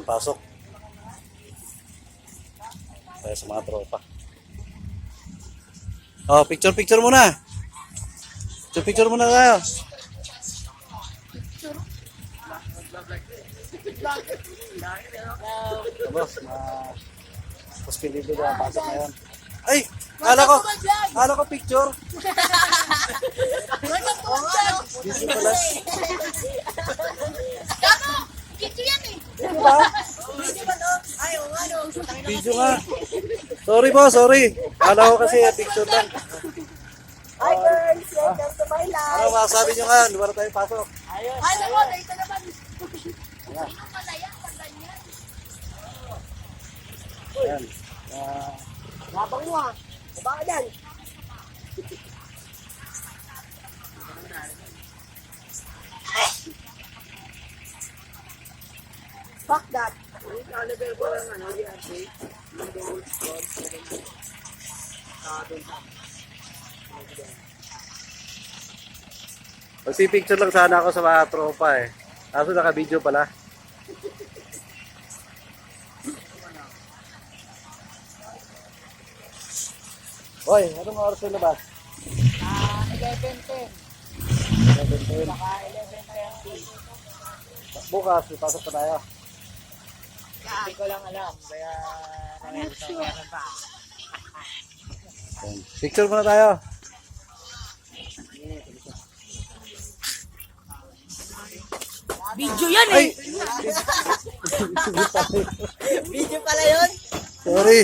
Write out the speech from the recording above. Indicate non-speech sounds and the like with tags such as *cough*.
ang pasok. Kaya sa mga tropa. Oh, picture picture muna. Picture picture muna tayo. Boss, ma possibility na pasok na yan. Ay! Kala ko, kala ko picture. Busy pala. Gago! Kiki yan eh! Diba? Nga no. Video nga. Sorry po, sorry. Kala ko kasi picture lang. Hi girls, welcome to my life. Ano masasabi nyo nga? Luwara tayo pasok. Ay, naku, dito naman. Pala yan? Pag ganyan. Ayan. Labang mo ha. Baba ka dyan. Fuck that. Magsi-picture lang sana ako sa mga tropa eh. Kaso naka-video pala. Hoy, anong oras yung labas? Ah, 11.10. 11:10. Baka 11.30. Bukas, ipasok pa tayo. Hindi ko lang alam. Kaya nangyari sa meron pa. Picture muna tayo. Video yan Ay! *laughs* Video pala yun. Sorry.